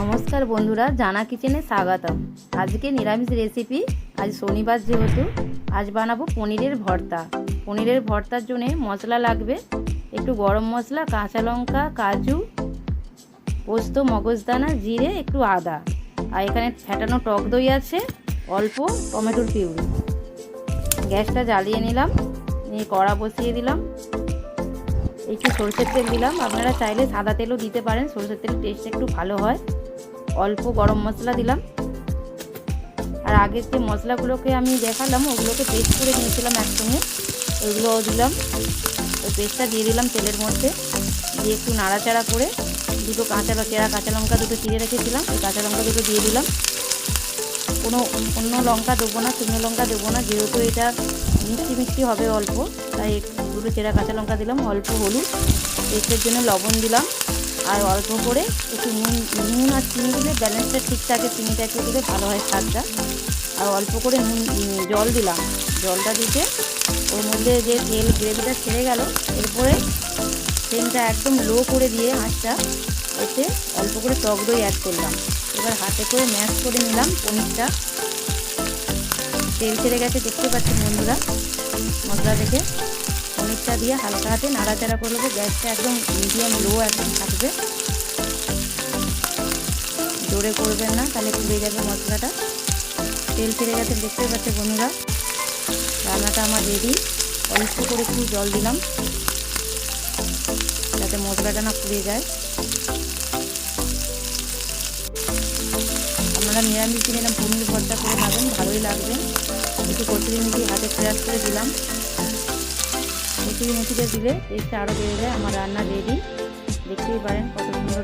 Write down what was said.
নমস্কার বন্ধুরা, জানা কিচেনে স্বাগতম। আজকে নিরামিষ রেসিপি আজ শনিবার যেহেতু, আজ বানাবো পনিরের ভর্তা। পনিরের ভর্তার জন্য মশলা লাগবে, একটু গরম মশলা, কাঁচা লঙ্কা, কাজু, পোস্ত, মগজদানা, জিরে, একটু আদা। আর এখানে ফ্যাটানো টক দই আছে, অল্প টমেটোর পিউরি। গ্যাসটা জ্বালিয়ে নিলাম, নিয়ে কড়া বসিয়ে দিলাম। একটু সরষের তেল দিলাম, আপনারা চাইলে সাদা তেলও দিতে পারেন, সরষের তেল টেস্ট একটু ভালো হয়। অল্প গরম মশলা দিলাম। আর আগের যে মশলাগুলোকে আমি দেখালাম, ওগুলোকে পেস্ট করে নিয়েছিলাম একসঙ্গে। ওইগুলোও দিলাম। ওই পেস্টটা দিয়ে দিলাম তেলের মধ্যে। দিয়ে একটু নাড়াচাড়া করে দুটো কাঁচা চেরা কাঁচা লঙ্কা দুটো চিড়ে রেখেছিলাম। ওই কাঁচা লঙ্কা দুটো দিয়ে দিলাম। কোনো অন্য লঙ্কা দেবো না, শুকনো লঙ্কা দেবো না, যেহেতু এটা মিষ্টি মিষ্টি হবে অল্প, তাই দুটো চেরা কাঁচা লঙ্কা দিলাম, অল্প হলুদ। পেস্টের জন্য লবণ দিলাম। আর অল্প করে একটু নুন আর চিনি দিলে ব্যালেন্সটা ঠিক থাকে চিনিটা একটু দিলে ভালো হয় স্বাদটা। আর অল্প করে জল দিলাম। জলটা দিতে ওর মধ্যে যে তেল, গ্রেভিটা ছেড়ে গেল, এরপরে ফ্লেমটা একদম লো করে দিয়ে আঁচটা এতে অল্প করে টক দই অ্যাড করলাম। এবার হাতে করে ম্যাশ করে নিলাম পনিরটা। তেল ছেড়ে গেছে, দেখতে পাচ্ছেন বন্ধুরা। মশলা থেকে পনিরটা দিয়ে হালকা হাতে নাড়াচাড়া করে নেব। গ্যাসটা একদম মিডিয়াম লো একদম থাকবে। জোরে করবেন না, তাহলে পুড়ে যাবে মশলাটা। তেল ছেড়ে গেছে দেখতে পাচ্ছে বন্ধুরা। রান্নাটা আমার রেডি অল্প করে একটু জল দিলাম, যাতে মশলাটা না পুড়ে যায়। আপনারা নিরামিষ দিন এরকম পনির ভর্তা করে খাবেন, ভালোই লাগবে। একটু কচুরি মুখি হাতে ফ্রেশ করে দিলাম। কচুরি মুখিতে দিলে টেস্টটা আরও বেড়ে যায়, আমার রান্না রেডি দেখতেই পারেন কত সুন্দর